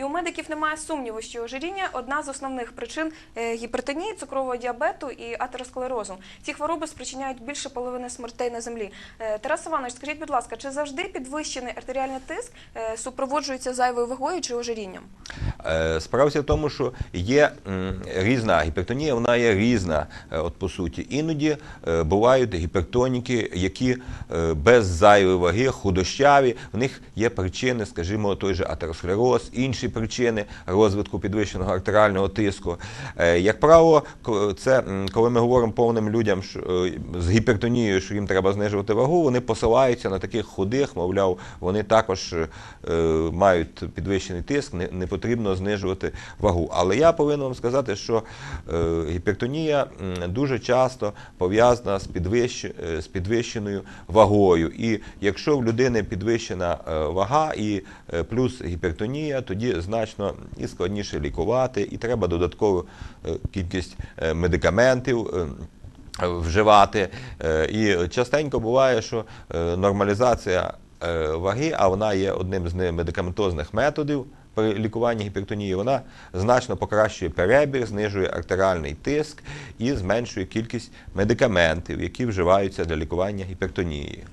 І у медиків немає сумніву, що ожиріння одна з основних причин е, гіпертонії, цукрового діабету і атеросклерозу. Ці хвороби спричиняють більше половини смертей на землі. Е, Тарас Іванович, скажіть, будь ласка, чи завжди підвищений артеріальний тиск е, супроводжується зайвою вагою чи ожирінням? Е, Справа в тому, що є різна гіпертонія, вона є різна, е, от по суті. Іноді е, бувають гіпертоніки, які без зайвої ваги, худощаві, в них є причини, скажімо, той же атеросклероз, інші причини розвитку підвищеного артеріального тиску. Як правило, це коли ми говоримо повним людям з гіпертонією, що їм треба знижувати вагу, вони посилаються на таких худих, мовляв, вони також мають підвищений тиск, не, не потрібно знижувати вагу. Але я повинен вам сказати, що е, гіпертонія дуже часто пов'язана з, підвищ, е, з підвищеною вагою. І якщо в людини підвищена е, вага і плюс гіпертонія, тоді значно і складніше лікувати, і треба додаткову кількість медикаментів. Вживати і частенько буває, що нормалізація ваги, а вона є одним з немедикаментозних методів при лікуванні гіпертонії, вона значно покращує перебір, знижує артеріальний тиск і зменшує кількість медикаментів, які вживаються для лікування гіпертонії.